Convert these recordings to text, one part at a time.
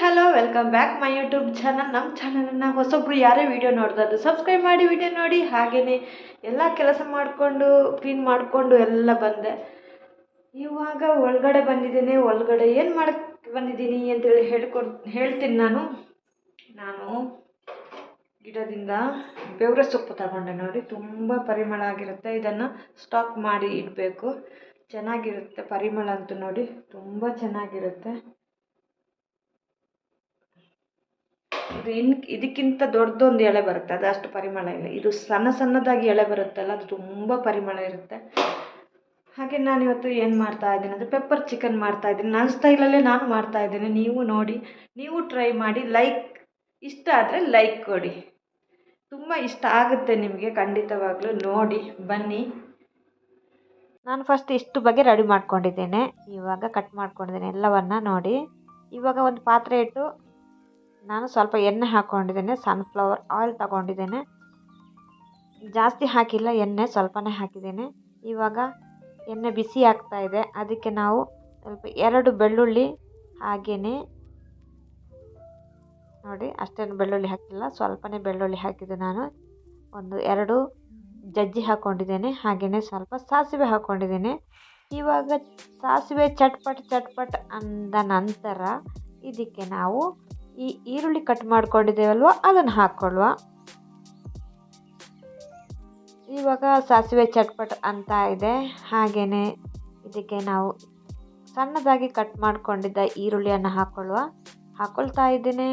Hello welcome back my YouTube channel ನಮ್ಮ ಚಾನಲನ್ನು ಹೊಸೊಬ್ರು ಯಾರೇ ವಿಡಿಯೋ ಇದ್ದು ಸಬ್ಸ್ಕ್ರೈಬ್ ಮಾಡಿ ವಿಡಿಯೋ ನೋಡಿ. ಹಾಗೇ ಎಲ್ಲ ಕೆಲಸ ಮಾಡಿಕೊಂಡು ಕ್ಲೀನ್ ಮಾಡಿಕೊಂಡು ಎಲ್ಲ ಬಂದೆ. ಇವಾಗ ಒಳಗಡೆ ಬಂದಿದ್ದೀನಿ. ಒಳಗಡೆ ಏನು ಮಾಡಕ್ಕೆ ಬಂದಿದ್ದೀನಿ ಅಂತೇಳಿ ಹೇಳ್ಕೊಡ್, ಹೇಳ್ತೀನಿ ನಾನು. ನಾನು ಗಿಡದಿಂದ ಬೆವರ ಸೊಪ್ಪು ತಗೊಂಡೆ ನೋಡಿ. ತುಂಬ ಪರಿಮಳ ಆಗಿರುತ್ತೆ. ಇದನ್ನು ಸ್ಟಾಕ್ ಮಾಡಿ ಇಡಬೇಕು. ಚೆನ್ನಾಗಿರುತ್ತೆ ಪರಿಮಳ ಅಂತೂ ನೋಡಿ. ತುಂಬ ಚೆನ್ನಾಗಿರುತ್ತೆ. ಇದು ಇನ್, ಇದಕ್ಕಿಂತ ದೊಡ್ಡದೊಂದು ಎಳೆ ಬರುತ್ತೆ, ಅದು ಅಷ್ಟು ಪರಿಮಳ ಇಲ್ಲ. ಇದು ಸಣ್ಣ ಸಣ್ಣದಾಗಿ ಎಳೆ ಬರುತ್ತಲ್ಲ, ಅದು ತುಂಬ ಪರಿಮಳ ಇರುತ್ತೆ. ಹಾಗೆ ನಾನು ಇವತ್ತು ಏನು ಮಾಡ್ತಾ ಇದ್ದೀನಿ ಅಂದರೆ ಪೆಪ್ಪರ್ ಚಿಕನ್ ಮಾಡ್ತಾ ಇದ್ದೀನಿ. ನನ್ನ ಸ್ಟೈಲಲ್ಲೇ ನಾನು ಮಾಡ್ತಾ ಇದ್ದೀನಿ. ನೀವು ನೋಡಿ, ನೀವು ಟ್ರೈ ಮಾಡಿ ಲೈಕ್ ಇಷ್ಟ ಆದರೆ ಲೈಕ್ ಕೊಡಿ. ತುಂಬ ಇಷ್ಟ ಆಗುತ್ತೆ ನಿಮಗೆ ಖಂಡಿತವಾಗ್ಲೂ. ನೋಡಿ, ಬನ್ನಿ. ನಾನು ಫಸ್ಟ್ ಇಷ್ಟು ಬಗ್ಗೆ ರೆಡಿ ಮಾಡ್ಕೊಂಡಿದ್ದೇನೆ. ಇವಾಗ ಕಟ್ ಮಾಡ್ಕೊಂಡಿದ್ದೇನೆ ಎಲ್ಲವನ್ನ ನೋಡಿ. ಇವಾಗ ಒಂದು ಪಾತ್ರೆ ಇಟ್ಟು ನಾನು ಸ್ವಲ್ಪ ಎಣ್ಣೆ ಹಾಕ್ಕೊಂಡಿದ್ದೇನೆ ಸನ್ಫ್ಲವರ್ ಆಯಿಲ್ ತಗೊಂಡಿದ್ದೇನೆ. ಜಾಸ್ತಿ ಹಾಕಿಲ್ಲ, ಎಣ್ಣೆ ಸ್ವಲ್ಪನೇ ಹಾಕಿದ್ದೇನೆ. ಇವಾಗ ಎಣ್ಣೆ ಬಿಸಿ ಆಗ್ತಾ ಇದೆ. ಅದಕ್ಕೆ ನಾವು ಸ್ವಲ್ಪ ಎರಡು ಬೆಳ್ಳುಳ್ಳಿ ಹಾಗೆಯೇ ನೋಡಿ, ಅಷ್ಟೇನು ಬೆಳ್ಳುಳ್ಳಿ ಹಾಕಿಲ್ಲ, ಸ್ವಲ್ಪನೇ ಬೆಳ್ಳುಳ್ಳಿ ಹಾಕಿದ್ದು ನಾನು. ಒಂದು ಎರಡು ಜಜ್ಜಿ ಹಾಕ್ಕೊಂಡಿದ್ದೇನೆ ಹಾಗೆಯೇ ಸ್ವಲ್ಪ ಸಾಸಿವೆ ಹಾಕ್ಕೊಂಡಿದ್ದೇನೆ ಇವಾಗ ಸಾಸಿವೆ ಚಟ್ಪಟ್ ಚಟ್ಪಟ್ ಅಂದ ನಂತರ ಇದಕ್ಕೆ ನಾವು ಈ ಈರುಳ್ಳಿ ಕಟ್ ಮಾಡ್ಕೊಂಡಿದ್ದೇವಲ್ವ? ಅದನ್ನು ಹಾಕ್ಕೊಳ್ಳುವ ಇವಾಗ ಸಾಸಿವೆ ಚಟ್ಪಟ್ ಅಂತ ಇದೆ. ಹಾಗೆಯೇ ಇದಕ್ಕೆ ನಾವು ಸಣ್ಣದಾಗಿ ಕಟ್ ಮಾಡಿಕೊಂಡಿದ್ದ ಈರುಳ್ಳಿಯನ್ನು ಹಾಕ್ಕೊಳ್ಳುವ ಹಾಕ್ಕೊಳ್ತಾ ಇದ್ದೇನೆ.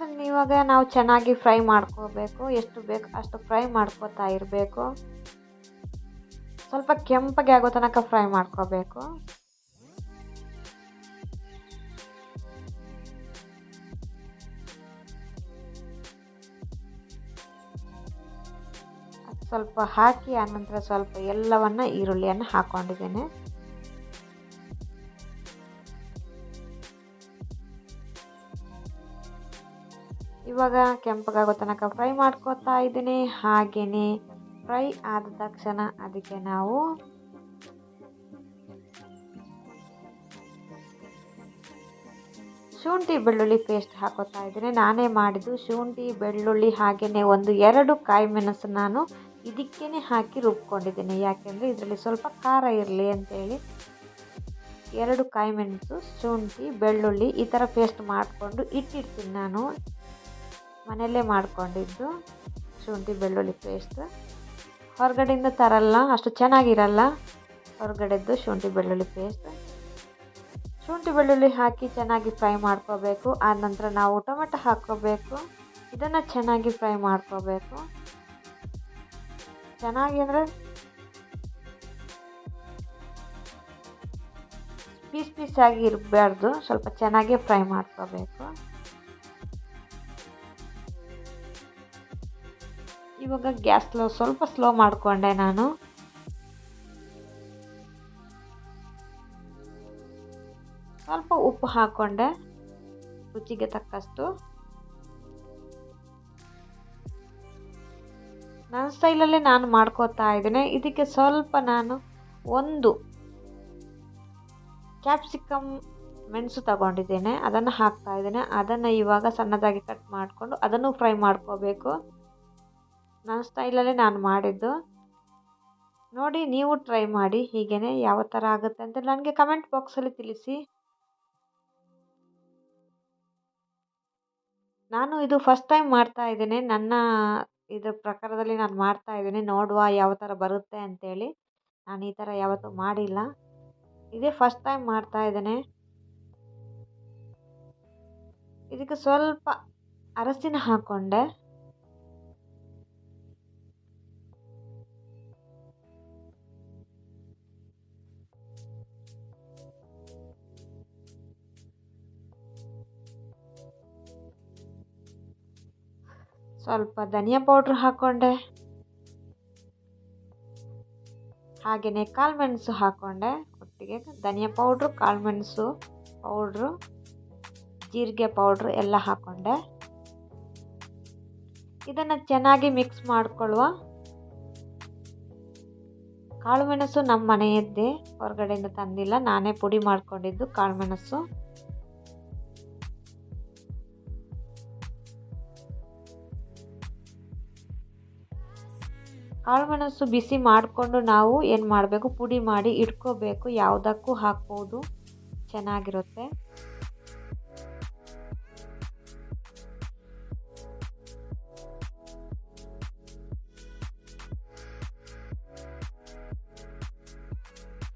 ಅದನ್ನು ಇವಾಗ ನಾವು ಚೆನ್ನಾಗಿ ಫ್ರೈ ಮಾಡ್ಕೋಬೇಕು. ಎಷ್ಟು ಬೇಕು ಅಷ್ಟು ಫ್ರೈ ಮಾಡ್ಕೋತಾ ಇರಬೇಕು. ಸ್ವಲ್ಪ ಕೆಂಪಗೆ ಆಗೋ ತನಕ ಫ್ರೈ ಮಾಡ್ಕೋಬೇಕು. ಸ್ವಲ್ಪ ಹಾಕಿ ಆನಂತರ ಸ್ವಲ್ಪ ಎಲ್ಲವನ್ನು ಈರುಳ್ಳಿಯನ್ನು ಹಾಕ್ಕೊಂಡಿದ್ದೇನೆ ಇವಾಗ ಕೆಂಪಗಾಗೋ ತನಕ ಫ್ರೈ ಮಾಡ್ಕೋತಾ ಇದ್ದೀನಿ. ಹಾಗೆಯೇ ಫ್ರೈ ಆದ ತಕ್ಷಣ ಅದಕ್ಕೆ ನಾವು ಶುಂಠಿ ಬೆಳ್ಳುಳ್ಳಿ ಪೇಸ್ಟ್ ಹಾಕೋತಾ ಇದ್ದೀನಿ. ನಾನೇ ಮಾಡಿದ್ದು ಶುಂಠಿ ಬೆಳ್ಳುಳ್ಳಿ ಹಾಗೆಯೇ ಒಂದು ಎರಡು ಕಾಯಿ ಮೆಣಸು ನಾನು ಇದಕ್ಕೇ ಹಾಕಿ ರುಬ್ಕೊಂಡಿದ್ದೀನಿ. ಯಾಕೆಂದರೆ ಇದರಲ್ಲಿ ಸ್ವಲ್ಪ ಖಾರ ಇರಲಿ ಅಂತೇಳಿ ಎರಡು ಕಾಯಿ ಮೆಣಸು, ಶುಂಠಿ, ಬೆಳ್ಳುಳ್ಳಿ ಈ ಥರ ಪೇಸ್ಟ್ ಮಾಡಿಕೊಂಡು ಇಟ್ಟಿರ್ತೀನಿ ನಾನು. ಮನೆಯಲ್ಲೇ ಮಾಡಿಕೊಂಡಿದ್ದು ಶುಂಠಿ ಬೆಳ್ಳುಳ್ಳಿ ಪೇಸ್ಟ್ ಹೊರಗಡೆಯಿಂದ ತರಲ್ಲ, ಅಷ್ಟು ಚೆನ್ನಾಗಿರಲ್ಲ. ಹೊರಗಡೆದ್ದು ಶುಂಠಿ ಬೆಳ್ಳುಳ್ಳಿ ಪೇಸ್ಟ್ ಶುಂಠಿ ಬೆಳ್ಳುಳ್ಳಿ ಹಾಕಿ ಚೆನ್ನಾಗಿ ಫ್ರೈ ಮಾಡ್ಕೋಬೇಕು. ಆ ನಂತರ ನಾವು ಟೊಮೆಟೊ ಹಾಕ್ಕೋಬೇಕು. ಇದನ್ನು ಚೆನ್ನಾಗಿ ಫ್ರೈ ಮಾಡ್ಕೋಬೇಕು. ಚೆನ್ನಾಗಿ ಅಂದರೆ ಪೀಸ್ ಪೀಸಾಗಿ ಇರಬಾರ್ದು. ಸ್ವಲ್ಪ ಚೆನ್ನಾಗೇ ಫ್ರೈ ಮಾಡ್ಕೋಬೇಕು. ಇವಾಗ ಗ್ಯಾಸ್ ಸ್ಲೋ, ಸ್ವಲ್ಪ ಸ್ಲೋ ಮಾಡಿಕೊಂಡೆ ನಾನು. ಸ್ವಲ್ಪ ಉಪ್ಪು ಹಾಕ್ಕೊಂಡೆ ರುಚಿಗೆ ತಕ್ಕಷ್ಟು. ನನ್ನ ಸ್ಟೈಲಲ್ಲೇ ನಾನು ಮಾಡ್ಕೋತಾ ಇದ್ದೇನೆ. ಇದಕ್ಕೆ ಸ್ವಲ್ಪ ನಾನು ಒಂದು ಕ್ಯಾಪ್ಸಿಕಮ್ ಮೆಣಸು ತಗೊಂಡಿದ್ದೇನೆ. ಅದನ್ನು ಹಾಕ್ತಾ ಇದ್ದೇನೆ. ಅದನ್ನು ಇವಾಗ ಸಣ್ಣದಾಗಿ ಕಟ್ ಮಾಡಿಕೊಂಡು ಅದನ್ನು ಫ್ರೈ ಮಾಡ್ಕೋಬೇಕು. ನನ್ನ ಸ್ಟೈಲಲ್ಲೇ ನಾನು ಮಾಡಿದ್ದು. ನೋಡಿ, ನೀವು ಟ್ರೈ ಮಾಡಿ ಹೀಗೇ ಯಾವ ಥರ ಆಗುತ್ತೆ ಅಂತ ನನಗೆ ಕಮೆಂಟ್ ಬಾಕ್ಸಲ್ಲಿ ತಿಳಿಸಿ. ನಾನು ಇದು ಫಸ್ಟ್ ಟೈಮ್ ಮಾಡ್ತಾ ಇದ್ದೇನೆ. ನನ್ನ ಇದ್ರ ಪ್ರಕಾರದಲ್ಲಿ ನಾನು ಮಾಡ್ತಾ ಇದ್ದೀನಿ. ನೋಡುವ ಯಾವ ಥರ ಬರುತ್ತೆ ಅಂತೇಳಿ. ನಾನು ಈ ಥರ ಯಾವತ್ತೂ ಮಾಡಿಲ್ಲ. ಇದೇ ಫಸ್ಟ್ ಟೈಮ್ ಮಾಡ್ತಾ ಇದ್ದೇನೆ. ಇದಕ್ಕೆ ಸ್ವಲ್ಪ ಅರಸಿನ ಹಾಕ್ಕೊಂಡೆ ಸ್ವಲ್ಪ ಧನಿಯಾ ಪೌಡ್ರ್ ಹಾಕ್ಕೊಂಡೆ ಹಾಗೆಯೇ ಕಾಳುಮೆಣಸು ಹಾಕ್ಕೊಂಡೆ ಒಟ್ಟಿಗೆ ಧನಿಯಾ ಪೌಡ್ರು ಕಾಳುಮೆಣಸು ಪೌಡ್ರು, ಜೀರಿಗೆ ಪೌಡ್ರು ಎಲ್ಲ ಹಾಕ್ಕೊಂಡೆ ಇದನ್ನು ಚೆನ್ನಾಗಿ ಮಿಕ್ಸ್ ಮಾಡಿಕೊಳ್ಳುವ ಕಾಳುಮೆಣಸು ನಮ್ಮ ಮನೆಯದ್ದೇ. ಹೊರಗಡೆಯಿಂದ ತಂದಿಲ್ಲ. ನಾನೇ ಪುಡಿ ಮಾಡಿಕೊಂಡಿದ್ದು ಕಾಳುಮೆಣಸು ಕಾಳುಮೆಣಸು ಬಿಸಿ ಮಾಡಿಕೊಂಡು ನಾವು ಏನು ಮಾಡಬೇಕು? ಪುಡಿ ಮಾಡಿ ಇಟ್ಕೋಬೇಕು. ಯಾವುದಕ್ಕೂ ಹಾಕ್ಬೋದು. ಚೆನ್ನಾಗಿರುತ್ತೆ.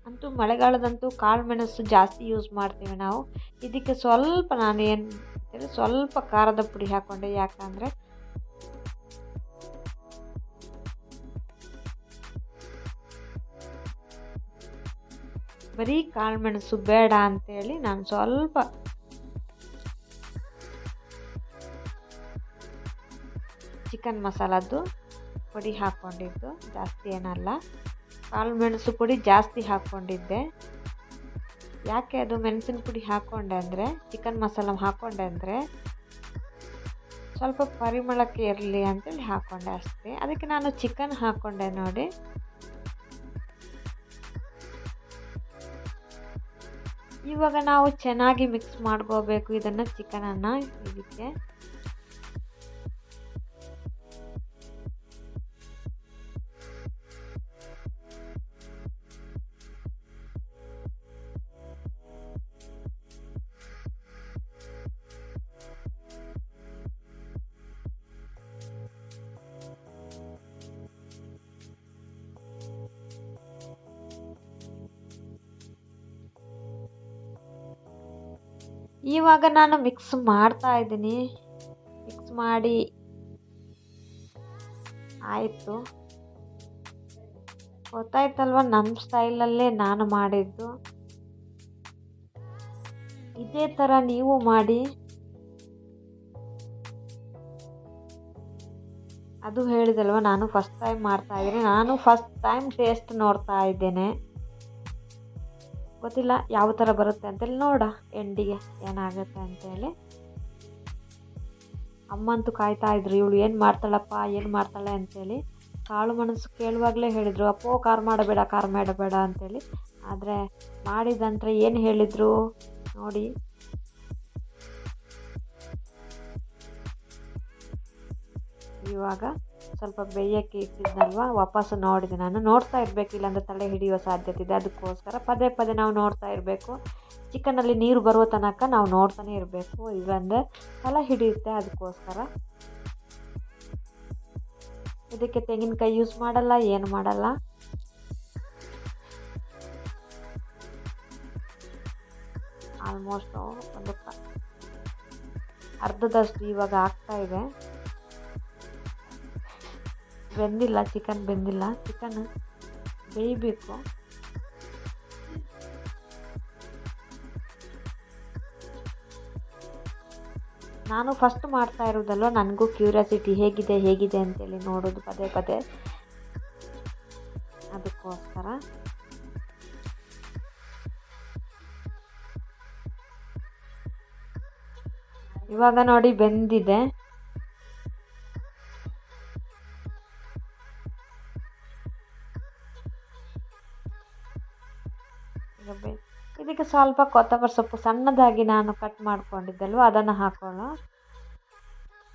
ಅಂತೂ ಮಳೆಗಾಲದಂತೂ ಕಾಳು ಮೆಣಸು ಜಾಸ್ತಿ ಯೂಸ್ ಮಾಡ್ತೀವಿ ನಾವು. ಇದಕ್ಕೆ ಸ್ವಲ್ಪ ನಾನು ಏನು ಸ್ವಲ್ಪ ಖಾರದ ಪುಡಿ ಹಾಕ್ಕೊಂಡೆ ಯಾಕಂದರೆ ಬರೀ ಕಾಳುಮೆಣಸು ಬೇಡ ಅಂತೇಳಿ ನಾನು ಸ್ವಲ್ಪ ಚಿಕನ್ ಮಸಾಲದ್ದು ಪುಡಿ ಹಾಕ್ಕೊಂಡಿದ್ದು, ಜಾಸ್ತಿ ಏನಲ್ಲ. ಕಾಳುಮೆಣಸು ಪುಡಿ ಜಾಸ್ತಿ ಹಾಕ್ಕೊಂಡಿದ್ದೆ. ಯಾಕೆ ಅದು ಮೆಣಸಿನ ಪುಡಿ ಹಾಕ್ಕೊಂಡೆ ಅಂದರೆ, ಚಿಕನ್ ಮಸಾಲ ಹಾಕ್ಕೊಂಡೆ ಅಂದರೆ ಸ್ವಲ್ಪ ಪರಿಮಳಕ್ಕೆ ಇರಲಿ ಅಂತೇಳಿ ಹಾಕ್ಕೊಂಡೆ ಅಷ್ಟೇ. ಅದಕ್ಕೆ ನಾನು ಚಿಕನ್ ಹಾಕ್ಕೊಂಡೆ ನೋಡಿ. ಇವಾಗ ನಾವು ಚೆನ್ನಾಗಿ ಮಿಕ್ಸ್ ಮಾಡ್ಕೋಬೇಕು ಇದನ್ನು ಚಿಕನನ್ನು ಇದಕ್ಕೆ. ಇವಾಗ ನಾನು ಮಿಕ್ಸ್ ಮಾಡ್ತಾ ಇದ್ದೀನಿ. ಮಿಕ್ಸ್ ಮಾಡಿ. ಆಯಿತು. ಗೊತ್ತಾಯ್ತಲ್ವ ನಮ್ಮ ಸ್ಟೈಲಲ್ಲೇ ನಾನು ಮಾಡಿದ್ದು. ಇದೇ ಥರ ನೀವು ಮಾಡಿ. ಅದು ಹೇಳಿದಲ್ವ ನಾನು ಫಸ್ಟ್ ಟೈಮ್ ಮಾಡ್ತಾ ಇದ್ದೀನಿ. ನಾನು ಫಸ್ಟ್ ಟೈಮ್ ಟೇಸ್ಟ್ ನೋಡ್ತಾ ಇದ್ದೇನೆ. ಗೊತ್ತಿಲ್ಲ ಯಾವ ಥರ ಬರುತ್ತೆ ಅಂತೇಳಿ ನೋಡ ಎಂಡಿಗೆ ಏನಾಗುತ್ತೆ ಅಂತೇಳಿ. ಅಮ್ಮಂತೂ ಕಾಯ್ತಾ ಇದ್ರು, ಇವಳು ಏನು ಮಾಡ್ತಾಳಪ್ಪ, ಏನು ಮಾಡ್ತಾಳೆ? ಅಂತೇಳಿ. ಕಾಳು ಮನಸ್ಸು ಕೇಳುವಾಗಲೇ ಹೇಳಿದರು, ಅಪ್ಪೋ, ಕಾರ್ ಮಾಡಬೇಡ ಕಾರ್ ಮಾಡಬೇಡ, ಅಂತೇಳಿ. ಆದರೆ ಮಾಡಿದಂತರ ಏನು ಹೇಳಿದರು ನೋಡಿ. ಇವಾಗ ಸ್ವಲ್ಪ ಬೇಯಕ್ಕೆ ಇಟ್ಟಿದ್ನಲ್ವ? ವಾಪಸ್ಸು ನೋಡಿದೆ ನಾನು. ನೋಡ್ತಾ ಇರಬೇಕು ಇಲ್ಲಾಂದರೆ ತಲೆ ಹಿಡಿಯೋ ಸಾಧ್ಯತೆ ಇದೆ. ಅದಕ್ಕೋಸ್ಕರ ಪದೇ ಪದೇ ನಾವು ನೋಡ್ತಾ ಇರಬೇಕು. ಚಿಕನಲ್ಲಿ ನೀರು ಬರುವ ತನಕ ನಾವು ನೋಡ್ತಾನೆ ಇರಬೇಕು. ಇಲ್ಲಾಂದರೆ ತಲೆ ಹಿಡಿಯುತ್ತೆ ಅದಕ್ಕೋಸ್ಕರ. ಇದಕ್ಕೆ ತೆಂಗಿನಕಾಯಿ ಯೂಸ್ ಮಾಡಲ್ಲ, ಏನು ಮಾಡಲ್ಲ. ಆಲ್ಮೋಸ್ಟು ಒಂದು ಅರ್ಧದಷ್ಟು ಇವಾಗ ಆಗ್ತಾ ಇದೆ. ಬೆಂದಿಲ್ಲ ಚಿಕನ್ ಬೆಂದಿಲ್ಲ. ಚಿಕನ್ ಬೇಯಬೇಕು. ನಾನು ಫಸ್ಟ್ ಮಾಡ್ತಾ ಇರೋದಲ್ವ ನನಗೂ ಕ್ಯೂರಿಯಾಸಿಟಿ ಹೇಗಿದೆ ಹೇಗಿದೆ ಅಂತೇಳಿ ನೋಡೋದು ಪದೇ ಪದೇ. ಅದಕ್ಕೋಸ್ಕರ. ಇವಾಗ ನೋಡಿ ಬೆಂದಿದೆ. ಇದಕ್ಕೆ ಸ್ವಲ್ಪ ಕೊತ್ತಂಬರಿ ಸೊಪ್ಪು ಸಣ್ಣದಾಗಿ ನಾನು ಕಟ್ ಮಾಡ್ಕೊಂಡಿದ್ದಲ್ವ, ಅದನ್ನು ಹಾಕೋಣ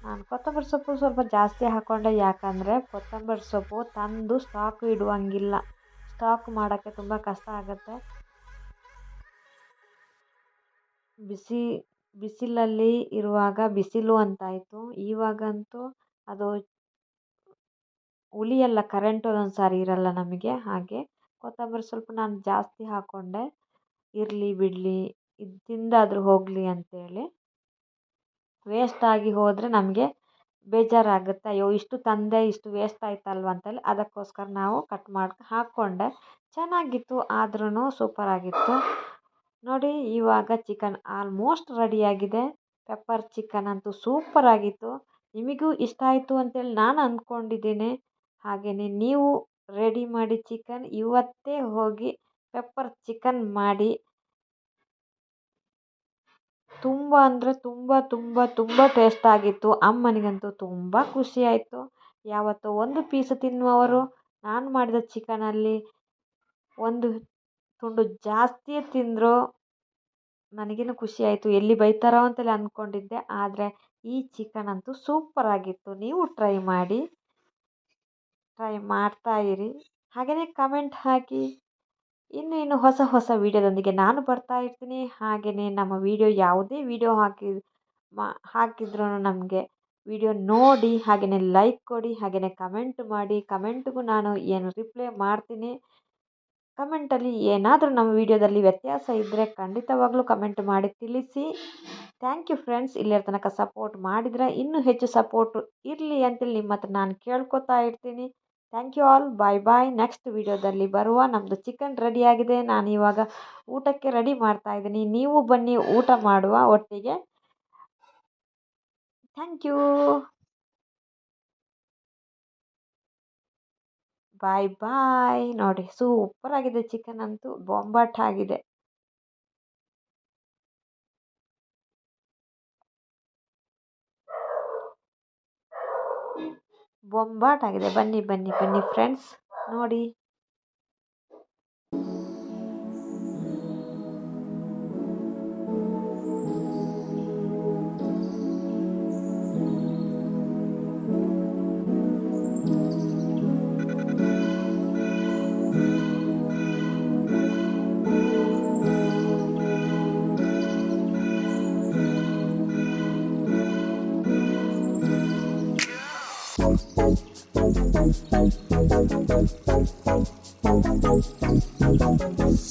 ನಾನು ಕೊತ್ತಂಬರಿ ಸೊಪ್ಪು ಸ್ವಲ್ಪ ಜಾಸ್ತಿ ಹಾಕೊಂಡೆ, ಯಾಕಂದರೆ ಕೊತ್ತಂಬರಿ ಸೊಪ್ಪು ತಂದು ಸ್ಟಾಕ್ ಇಡುವಂಗಿಲ್ಲ. ಸ್ಟಾಕ್ ಮಾಡೋಕ್ಕೆ ತುಂಬ ಕಷ್ಟ ಆಗುತ್ತೆ. ಬಿಸಿ, ಬಿಸಿಲಲ್ಲಿ ಇರುವಾಗ ಬಿಸಿಲು ಅಂತಾಯಿತು. ಇವಾಗಂತೂ ಅದು ಉಳಿಯಲ್ಲ ಕರೆಂಟ್ ಒಂದೊಂದು ಸಾರಿ ಇರಲ್ಲ ನಮಗೆ, ಹಾಗೆ. ಕೊತ್ತಂಬರಿ ಸ್ವಲ್ಪ ನಾನು ಜಾಸ್ತಿ ಹಾಕ್ಕೊಂಡೆ ಇರಲಿ ಬಿಡಲಿ, ಇದು ತಿಂದಾದರೂ ಹೋಗಲಿ ಅಂತೇಳಿ. ವೇಸ್ಟ್ ಆಗಿ ಹೋದರೆ ನಮಗೆ ಬೇಜಾರಾಗುತ್ತೆ. ಅಯ್ಯೋ, ಇಷ್ಟು ತಂದೆ, ಇಷ್ಟು ವೇಸ್ಟ್ ಆಯ್ತಲ್ವ ಅಂತೇಳಿ ಅದಕ್ಕೋಸ್ಕರ ನಾವು ಕಟ್ ಮಾಡಿ ಹಾಕ್ಕೊಂಡೆ ಚೆನ್ನಾಗಿತ್ತು ಆದ್ರೂ ಸೂಪರಾಗಿತ್ತು ನೋಡಿ, ಇವಾಗ ಚಿಕನ್ ಆಲ್ಮೋಸ್ಟ್ ರೆಡಿಯಾಗಿದೆ ಪೆಪ್ಪರ್ ಚಿಕನ್ ಅಂತೂ ಸೂಪರಾಗಿತ್ತು ನಿಮಗೂ ಇಷ್ಟ ಆಯಿತು ಅಂತೇಳಿ ನಾನು ಅಂದ್ಕೊಂಡಿದ್ದೀನಿ ಹಾಗೆಯೇ ನೀವು ರೆಡಿ ಮಾಡಿ ಚಿಕನ್. ಇವತ್ತೇ ಹೋಗಿ ಪೆಪ್ಪರ್ ಚಿಕನ್ ಮಾಡಿ. ತುಂಬ ಅಂದರೆ ತುಂಬ ತುಂಬ ತುಂಬ ಟೇಸ್ಟ್ ಆಗಿತ್ತು. ಅಮ್ಮನಿಗಂತೂ ತುಂಬ ಖುಷಿ ಆಯಿತು. ಯಾವತ್ತೋ ಒಂದು ಪೀಸ್ ತಿನ್ನುವವರು ನಾನು ಮಾಡಿದ ಚಿಕನಲ್ಲಿ ಒಂದು ತುಂಡು ಜಾಸ್ತಿ ತಿಂದರು. ನನಗೇನು ಖುಷಿ ಆಯಿತು. ಎಲ್ಲಿ ಬೈತಾರೋ ಅಂತೆಲ್ಲ ಅಂದ್ಕೊಂಡಿದ್ದೆ ಆದರೆ ಈ ಚಿಕನ್ ಅಂತೂ ಸೂಪರ್ ಆಗಿತ್ತು. ನೀವು ಟ್ರೈ ಮಾಡಿ. ಟ್ರೈ ಮಾಡ್ತಾ ಇರಿ. ಹಾಗೆಯೇ ಕಮೆಂಟ್ ಹಾಕಿ. ಇನ್ನು ಇನ್ನು ಹೊಸ ಹೊಸ ವೀಡಿಯೋದೊಂದಿಗೆ ನಾನು ಬರ್ತಾ ಇರ್ತೀನಿ. ಹಾಗೆಯೇ ನಮ್ಮ ವೀಡಿಯೋ ಯಾವುದೇ ವೀಡಿಯೋ ಹಾಕಿ, ಮಾ ಹಾಕಿದ್ರೂ ನಮಗೆ ವೀಡಿಯೋ ನೋಡಿ ಹಾಗೆಯೇ ಲೈಕ್ ಕೊಡಿ ಹಾಗೆಯೇ ಕಮೆಂಟ್ ಮಾಡಿ. ಕಮೆಂಟ್ಗೂ ನಾನು ಏನು ರಿಪ್ಲೈ ಮಾಡ್ತೀನಿ. ಕಮೆಂಟಲ್ಲಿ ಏನಾದರೂ ನಮ್ಮ ವೀಡಿಯೋದಲ್ಲಿ ವ್ಯತ್ಯಾಸ ಇದ್ದರೆ ಖಂಡಿತವಾಗ್ಲೂ ಕಮೆಂಟ್ ಮಾಡಿ ತಿಳಿಸಿ. ಥ್ಯಾಂಕ್ ಯು ಫ್ರೆಂಡ್ಸ್ ಇಲ್ಲಿಯ ತನಕ ಸಪೋರ್ಟ್ ಮಾಡಿದರೆ ಇನ್ನೂ ಹೆಚ್ಚು ಸಪೋರ್ಟು ಇರಲಿ ಅಂತೇಳಿ ನಿಮ್ಮ ಹತ್ರ ನಾನು ಕೇಳ್ಕೊತಾ ಇರ್ತೀನಿ. Thank you all bye bye next ವಿಡಿಯೋದಲ್ಲಿ ಬರುವ ನಮ್ಮದು ಚಿಕನ್ ರೆಡಿಯಾಗಿದೆ ನಾನು ಇವಾಗ ಊಟಕ್ಕೆ ರೆಡಿ ಮಾಡ್ತಾ ಇದ್ದೀನಿ. ನೀವು ಬನ್ನಿ ಊಟ ಮಾಡುವ ಒಟ್ಟಿಗೆ. ಥ್ಯಾಂಕ್ ಯು ಬಾಯ್ ಬಾಯ್ ನೋಡಿ ಸೂಪರ್ ಆಗಿದೆ ಚಿಕನ್ ಅಂತೂ. ಬೊಂಬಾಟ್ ಆಗಿದೆ. ಬೊಂಬಾಟ್ ಆಗಿದೆ ಬನ್ನಿ ಬನ್ನಿ ಬನ್ನಿ ಫ್ರೆಂಡ್ಸ್ ನೋಡಿ. Thank you.